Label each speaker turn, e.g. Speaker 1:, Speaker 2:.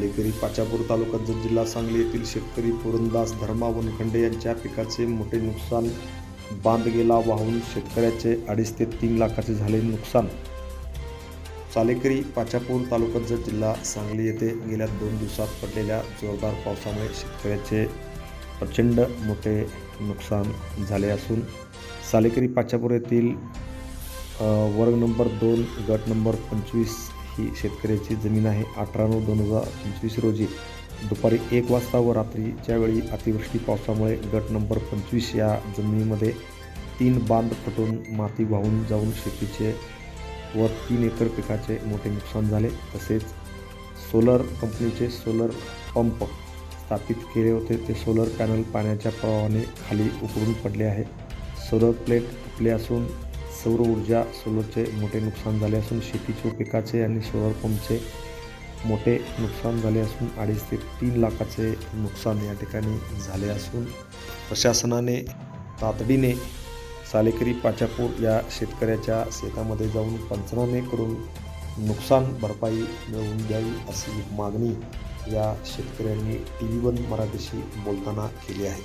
Speaker 1: सालेकरी पाचापूर तालुका जत जिल्हा सांगली येथील शेतकरी पुरंदास धर्मा वनखंडे यांच्या पिकाचे मोठे नुकसान बांध गेला वाहून शेतकऱ्याचे अडीच ते तीन लाखाचे झाले नुकसान. सालेकरी पाचापूर तालुका जत जिल्हा सांगली येथे गेल्या दोन दिवसात पडलेल्या जोरदार पावसामुळे शेतकऱ्याचे प्रचंड मोठे नुकसान झाले असून सालेकरी पाचापूर येथील वर्ग नंबर दोन गट नंबर पंचवीस ही शेतकऱ्याची जमीन आहे अठरा नऊ दोन हजार पंचवीस रोजी. दुपारी एक वाजता व रात्रीच्या वेळी अतिवृष्टी पावसामुळे गट नंबर पंचवीस या जमिनीमध्ये तीन बांध फुटून माती वाहून जाऊन शेतीचे व तीन एकर पिकाचे मोठे नुकसान झाले. तसेच सोलर कंपनीचे सोलर पंप स्थापित केले होते. ते सोलर पॅनल पाण्याच्या प्रवाहाने खाली उकळून पडले आहे. सोलर प्लेट फुटले असून सौर ऊर्जा सोलरचे मोठे नुकसान झाले असून शेतीचे पिकाचे आणि सोलर पंपचे मोठे नुकसान झाले असून अडीच ते तीन लाखाचे नुकसान या ठिकाणी झाले असून प्रशासनाने तातडीने सालेकरी पाचापूर या शेतकऱ्याच्या शेतामध्ये जाऊन पंचनामे करून नुकसान भरपाई मिळवून द्यावी अशी मागणी या शेतकऱ्यांनी टी व्ही वन मराठीशी बोलताना केली आहे.